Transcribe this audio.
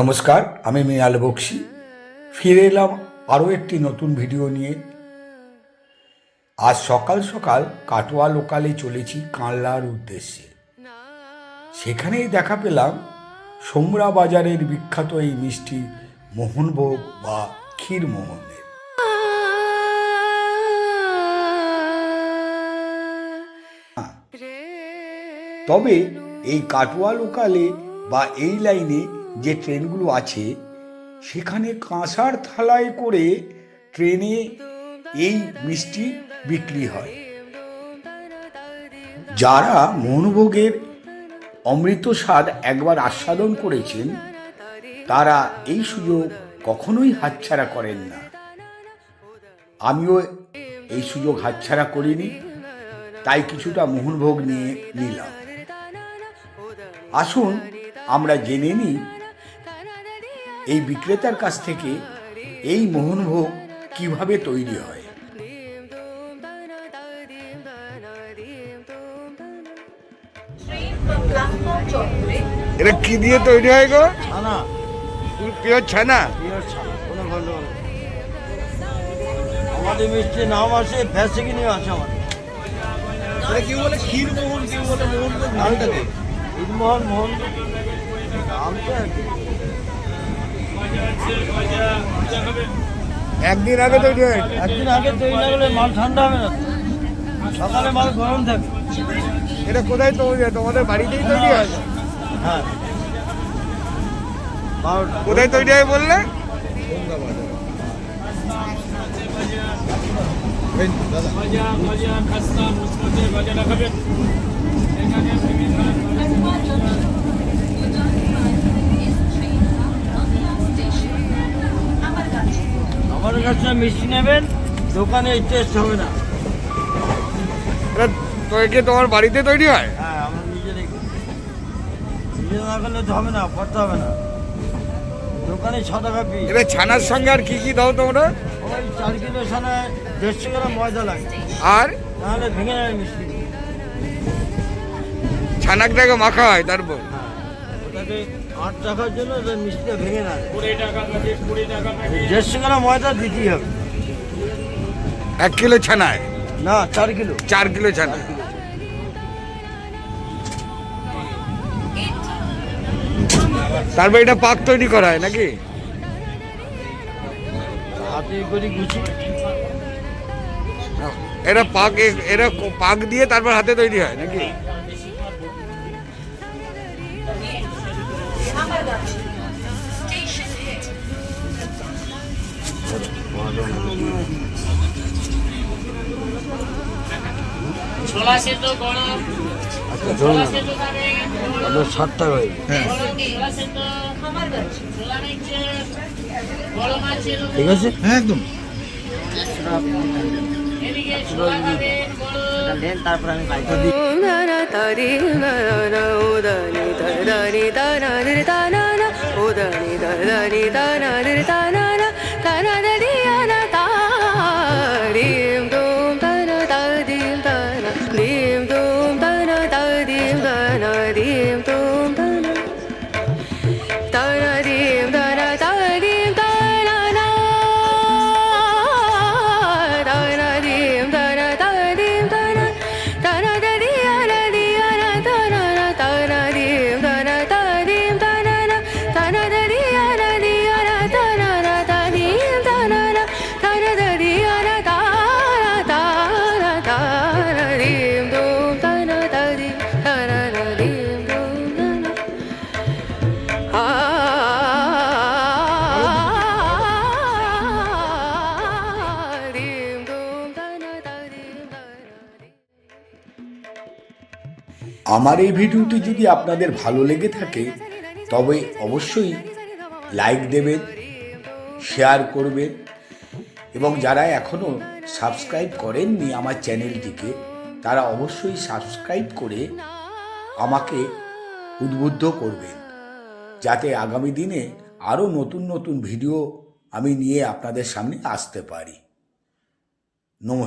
নমস্কার আমি মিয়াল বক্সি। ফিরে এলাম আরও একটি নতুন ভিডিও নিয়ে। আজ সকাল সকাল কাটোয়া লোকালে চলেছি কানলার উদ্দেশ্যে। সেখানেই দেখা পেলাম সোমরা বাজারের বিখ্যাত এই মিষ্টি মোহনভোগ বা ক্ষীরমোহনের তবে এই কাটোয়া লোকালে বা এই লাইনে যে ট্রেনগুলো আছে, সেখানে কাঁসার থালায় করে ট্রেনে এই মিষ্টি বিক্রি হয়। যারা মোহনভোগের অমৃত স্বাদ একবার আস্বাদন করেছেন, তারা এই সুযোগ কখনোই হাতছাড়া করেন না। আমিও এই সুযোগ হাতছাড়া করিনি, তাই কিছুটা মোহনভোগ নিয়ে নিলাম। আসুন, আমরা জেনে নিই এই বিক্রেতার কাছ থেকে এই মোহনভোগ কীভাবে তৈরি হয়? এটা কি দিয়ে তৈরি হয় গো? ছানা। পিওর ছানা? পিওর ছানা কোনো গন্ডগোল আমাদের মিষ্টি নাম আছে ভ্যাসিকিনি আছে আমাদের। কেউ বলে ক্ষীর মোহন কেউ বলে মোহন নামটাকে ঈদমোহন মোহন নাম তো একই। একদিন আগে তৈরি হয়। একদিন আগে তৈরি না করলে মাল ঠান্ডা হবে না। সকালে মাল গরম থাকে। এটা কোথায় তৈরি হয়? তোমাদের বাড়িতেই তৈরি হয়? হ্যাঁ। কোথায় তৈরি হয় বললে? আমার মিষ্টি নেবেন দোকানে টেস্ট হবে না। এটা তৈরি তোমার বাড়িতে তৈরি হয়? হ্যাঁ আমরা নিজেরাই করি নিজে না করলে তো হবে না করতে হবে না। দোকানে ছ টাকা পিস ছানার সঙ্গে আর কি কি দাও তোমরা? ওই চার কিলো সানে দেড়শো গ্রাম ময়দা লাগে। আর? ভেঙে মিষ্টি। ছানাকটাকে মাখা হয় তারপর? ওটাকে আট টাকার জন্য ওটা মিষ্টিটা ভেঙে না দেড়শো গ্রাম ময়দা দিতেই হবে। এক কিলো ছানায়? না চার কিলো। চার কিলো ছানা। তারপর এটা পাক তৈরি করা হয় নাকি? হাতে করে গুছি। এটা পাক এ- এটা পাক দিয়ে তারপর হাতে তৈরি হয় নাকি? ছোলা সেদ্ধ গরম আচ্ছা ধরুন। আপনার ষাট টাকা হয়ে ঠিক আছে? হ্যাঁ একদম। তারপর আমি বাইকটা আমার এই ভিডিওটি যদি আপনাদের ভালো লেগে থাকে, তবে অবশ্যই লাইক দেবেন, শেয়ার করবেন, এবং যারা এখনও সাবস্ক্রাইব করেননি আমার চ্যানেলটিকে, তারা অবশ্যই সাবস্ক্রাইব করে আমাকে উদ্বুদ্ধ করবেন, যাতে আগামী দিনে আরও নতুন নতুন ভিডিও আমি নিয়ে আপনাদের সামনে আসতে পারি। নমস্কার।